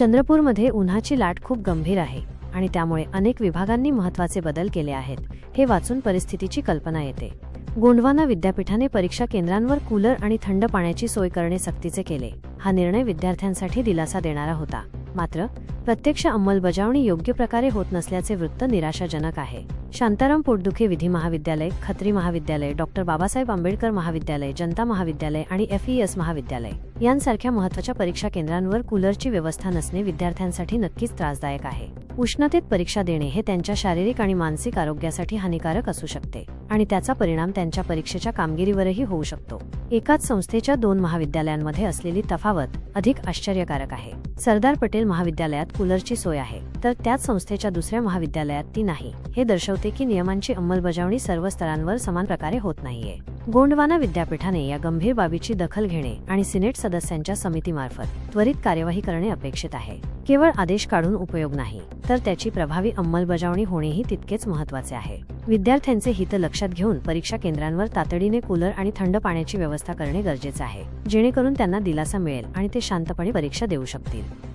चंद्रपूरमध्ये उन्हाची लाट खूप गंभीर आहे आणि त्यामुळे अनेक विभागांनी महत्त्वाचे बदल केले आहेत हे वाचून परिस्थितीची कल्पना येते. गोंडवाना विद्यापीठाने परीक्षा केंद्रांवर कूलर आणि थंड पाण्याची सोय करणे सक्तीचे केले. हा निर्णय विद्यार्थ्यांसाठी दिलासा देणारा होता. मात्र प्रत्यक्ष अंमलबजावणी योग्य प्रकारे होत नसल्याचे वृत्त निराशाजनक आहे. शांताराम पोटदुखे विधी महाविद्यालय खत्री महाविद्यालय डॉक्टर बाबासाहेब आंबेडकर महाविद्यालय जनता महाविद्यालय आणि एफईएस महाविद्यालय. यांसारख्या महत्त्वाच्या परीक्षा केंद्रांवर कूलरची व्यवस्था नसणे विद्यार्थ्यांसाठी नक्कीच त्रासदायक आहे. उष्णतेत परीक्षा देणे हे त्यांच्या शारीरिक आणि मानसिक आरोग्यासाठी हानिकारक असू शकते. आणि त्याचा परिणाम त्यांच्या परीक्षेच्या कामगिरीवरही होऊ शकतो. एकाच संस्थेच्या दोन महाविद्यालयांमध्ये असलेली तफावत अधिक आश्चर्यकारक आहे. सरदार पटेल महाविद्यालयात कूलरची सोय आहे तर त्याच संस्थेच्या दुसऱ्या महाविद्यालयात ती नाही. हे दर्शवते की नियमांची अंमलबजावणी सर्व स्तरांवर समान प्रकारे होत नाहीये. गोंडवाना विद्यापीठाने या गंभीर बाबीची दखल घेणे आणि सिनेट सदस्यांच्या समितीमार्फत त्वरित कार्यवाही करणे अपेक्षित आहे. केवळ आदेश काढून उपयोग नाही तर त्याची प्रभावी अंमलबजावणी होणेही तितकेच महत्त्वाचे आहे. विद्यार्थ्यांचे हित लक्षात घेऊन परीक्षा केंद्रांवर तातडीने कूलर आणि थंड पाण्याची व्यवस्था करणे गरजेचे आहे जेणेकरून त्यांना दिलासा मिळेल आणि ते शांतपणे परीक्षा देऊ शकतील.